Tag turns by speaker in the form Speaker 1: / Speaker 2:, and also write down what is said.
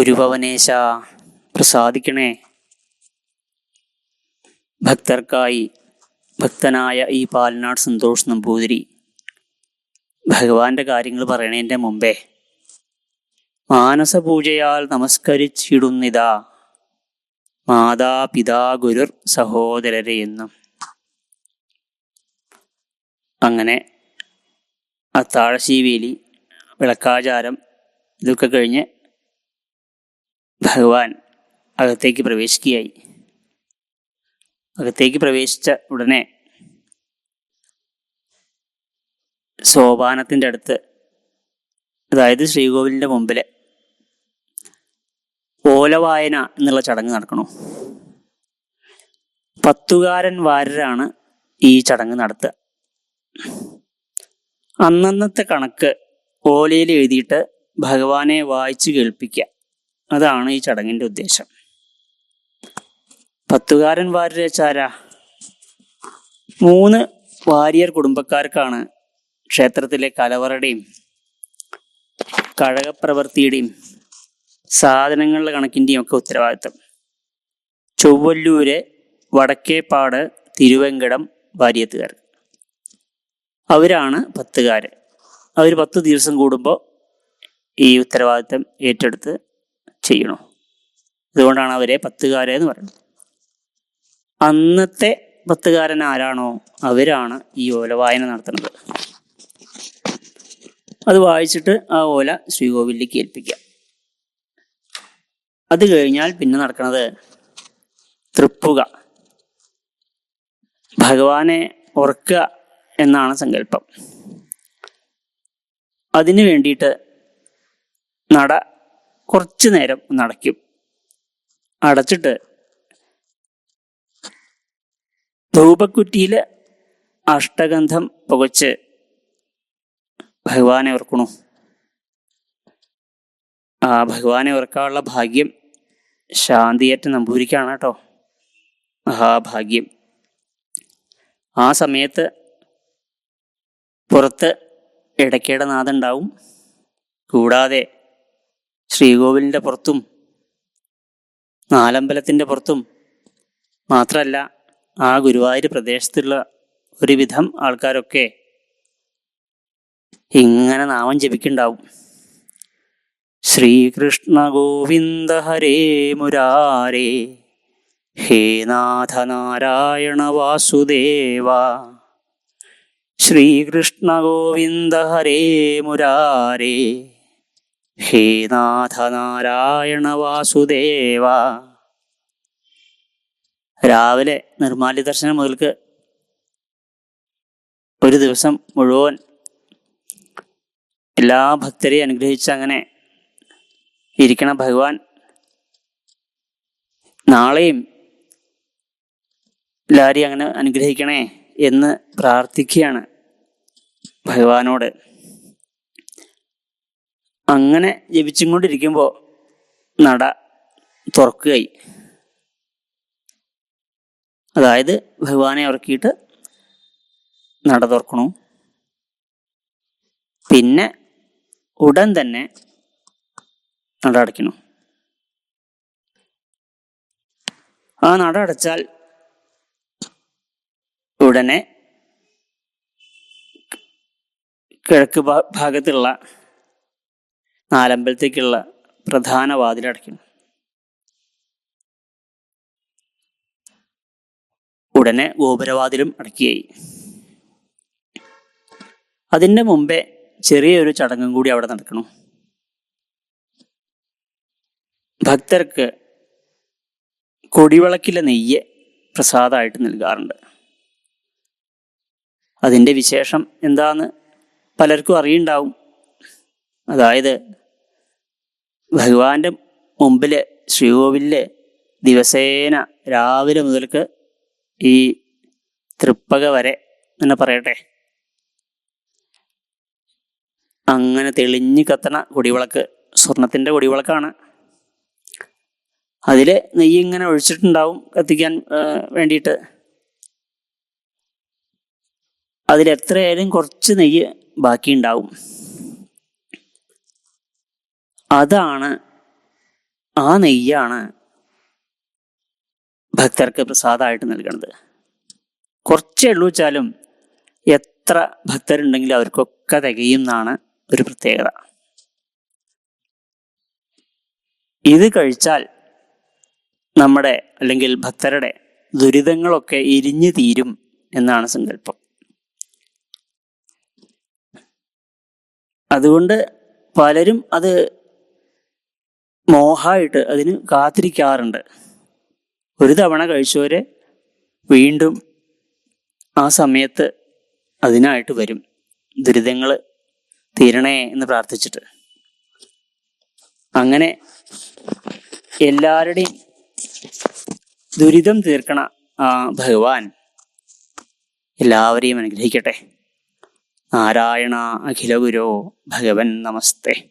Speaker 1: ഗുരുഭവനേശ പ്രസാദിക്കണേ. ഭക്തർക്കായി ഭക്തനായ ഈ പാലനാട് സന്തോഷ് നമ്പൂതിരി ഭഗവാന്റെ കാര്യങ്ങൾ പറയണേന്റെ മുമ്പേ മാനസപൂജയാൽ നമസ്കരിച്ചിടുന്നിതാ മാതാ പിതാ ഗുരുർ സഹോദരരെ എന്നും. അങ്ങനെ അത്താഴശീവേലി വിളക്കാചാരം ഇതൊക്കെ കഴിഞ്ഞ് ഭഗവാൻ അകത്തേക്ക് പ്രവേശിക്കുകയായി. അകത്തേക്ക് പ്രവേശിച്ച ഉടനെ സോപാനത്തിന്റെ അടുത്ത് അതായത് ശ്രീകോവിലിന്റെ മുമ്പിൽ ഓലവായന എന്നുള്ള ചടങ്ങ് നടക്കണു. പത്തുകാരൻ വാരരാണ് ഈ ചടങ്ങ് നടത്തുക. അന്നന്നത്തെ കണക്ക് ഓലയിൽ എഴുതിയിട്ട് ഭഗവാനെ വായിച്ചു കേൾപ്പിക്കുക. അതാണ് ഈ ചടങ്ങിന്റെ ഉദ്ദേശം. പത്തുകാരൻ വാര്യച്ചാര മൂന്ന് വാര്യർ കുടുംബക്കാർക്കാണ് ക്ഷേത്രത്തിലെ കലവറയുടെയും കഴകപ്രവൃത്തിയുടെയും സാധനങ്ങളുടെ കണക്കിന്റെയും ഒക്കെ ഉത്തരവാദിത്തം ചൊവ്വല്ലൂര് വടക്കേപ്പാട് തിരുവെങ്കടം വാര്യത്തുകാർ. അവരാണ് പത്തുകാർ അവർ പത്ത് ദിവസം കൂടുമ്പോൾ ഈ ഉത്തരവാദിത്തം ഏറ്റെടുത്ത് ചെയ്യണു? അതുകൊണ്ടാണ് അവരെ പത്തുകാരെ എന്ന് പറയുന്നത്. അന്നത്തെ പത്തുകാരൻ ആരാണോ അവരാണ് ഈ ഓല വായന നടത്തുന്നത്. അത് വായിച്ചിട്ട് ആ ഓല ശ്രീകോവിലേക്ക് ഏൽപ്പിക്കുക. അത് കഴിഞ്ഞാൽ പിന്നെ നടക്കുന്നത് തൃപ്പുക. ഭഗവാനെ ഓർക്കുക എന്നാണ് സങ്കല്പം. അതിനു വേണ്ടിയിട്ട് നട കുറച്ചു നേരം ഒന്ന് അടയ്ക്കും. അടച്ചിട്ട് ധൂപക്കുറ്റിയിൽ അഷ്ടഗന്ധം പുകച്ച് ഭഗവാനെ ഓർക്കണു. ആ ഭഗവാനെ ഓർക്കാനുള്ള ഭാഗ്യം ശാന്തിയേറ്റ നമ്പൂരിക്കാണ് കേട്ടോ. മഹാഭാഗ്യം. ആ സമയത്ത് പുറത്ത് ഇടയ്ക്കേടെ നാഥുണ്ടാവും കൂടാതെ ശ്രീകോവിലിന്റെ പുറത്തും നാലമ്പലത്തിന്റെ പുറത്തും മാത്രമല്ല ആ ഗുരുവായൂർ പ്രദേശത്തുള്ള ഒരുവിധം ആൾക്കാരൊക്കെ ഇങ്ങനെ നാമം ജപിക്കുണ്ടാവും ശ്രീകൃഷ്ണ ഗോവിന്ദ ഹരേ മുരാരേ ഹേ നാഥ നാരായണ വാസുദേവ ശ്രീകൃഷ്ണ ഗോവിന്ദ ഹരേ മുരാരേ. ഹേ നാഥ നാരായണ വാസുദേവ. രാവിലെ നിർമാല്യ ദർശനം മുതൽക്ക് ഒരു ദിവസം മുഴുവൻ എല്ലാ ഭക്തരെയും അനുഗ്രഹിച്ച് അങ്ങനെ ഇരിക്കണം. ഭഗവാൻ നാളെയും എല്ലാവരെയും അങ്ങനെ അനുഗ്രഹിക്കണേ എന്ന് പ്രാർത്ഥിക്കുകയാണ് ഭഗവാനോട്. അങ്ങനെ ജപിച്ചും കൊണ്ടിരിക്കുമ്പോൾ നട തുറക്കുകയായി. അതായത് ഭഗവാനെ ഉറക്കിയിട്ട് നട തുറക്കണു. പിന്നെ ഉടൻ തന്നെ നട അടയ്ക്കണം. ആ നട അടച്ചാൽ ഉടനെ കിഴക്ക് ഭാഗത്തുള്ള നാലമ്പലത്തേക്കുള്ള പ്രധാന വാതിലടയ്ക്കണം ഉടനെ ഗോപുരവാതിലും അടക്കുകയായി അതിന്റെ മുമ്പേ ചെറിയൊരു ചടങ്ങും കൂടി അവിടെ നടക്കണം. ഭക്തർക്ക് കൊടിവിളക്കിലെ നെയ്യ് പ്രസാദമായിട്ട് നൽകാറുണ്ട്. അതിന്റെ വിശേഷം എന്താന്ന് പലർക്കും അറിയുണ്ടാവും. അതായത് ഭഗവാന്റെ മുമ്പിൽ ശ്രീകോവിലെ ദിവസേന രാവിലെ മുതൽക്ക് ഈ തൃപ്പക വരെ എന്ന് പറയട്ടെ. അങ്ങനെ തെളിഞ്ഞു കത്തണ കൊടിവിളക്ക് സ്വർണത്തിന്റെ കൊടിവിളക്കാണ്. അതിൽ നെയ്യ് ഇങ്ങനെ ഒഴിച്ചിട്ടുണ്ടാവും കത്തിക്കാൻ വേണ്ടിയിട്ട്. അതിലെത്രയായാലും കുറച്ച് നെയ്യ് ബാക്കിയുണ്ടാവും. അതാണ് ആ നെയ്യാണ് ഭക്തർക്ക് പ്രസാദമായിട്ട് നൽകുന്നത് കുറച്ചേ ഉള്ളൂ വെച്ചാലും എത്ര ഭക്തരുണ്ടെങ്കിലും അവർക്കൊക്കെ തികയും എന്നാണ് ഒരു പ്രത്യേകത. ഇത് കഴിച്ചാൽ നമ്മുടെ അല്ലെങ്കിൽ ഭക്തരുടെ ദുരിതങ്ങളൊക്കെ ഇരിഞ്ഞു തീരും എന്നാണ് സങ്കല്പം. അതുകൊണ്ട് പലരും അത് മോഹമായിട്ട് അതിന് കാത്തിരിക്കാറുണ്ട്. ഒരു തവണ കഴിച്ചവരെ വീണ്ടും ആ സമയത്ത് അതിനായിട്ട് വരും. ദുരിതങ്ങൾ തീരണേ എന്ന് പ്രാർത്ഥിച്ചിട്ട്. അങ്ങനെ എല്ലാവരുടെയും ദുരിതം തീർക്കണ ആ ഭഗവാൻ എല്ലാവരെയും അനുഗ്രഹിക്കട്ടെ. നാരായണ അഖില ഗുരോ ഭഗവൻ നമസ്തേ.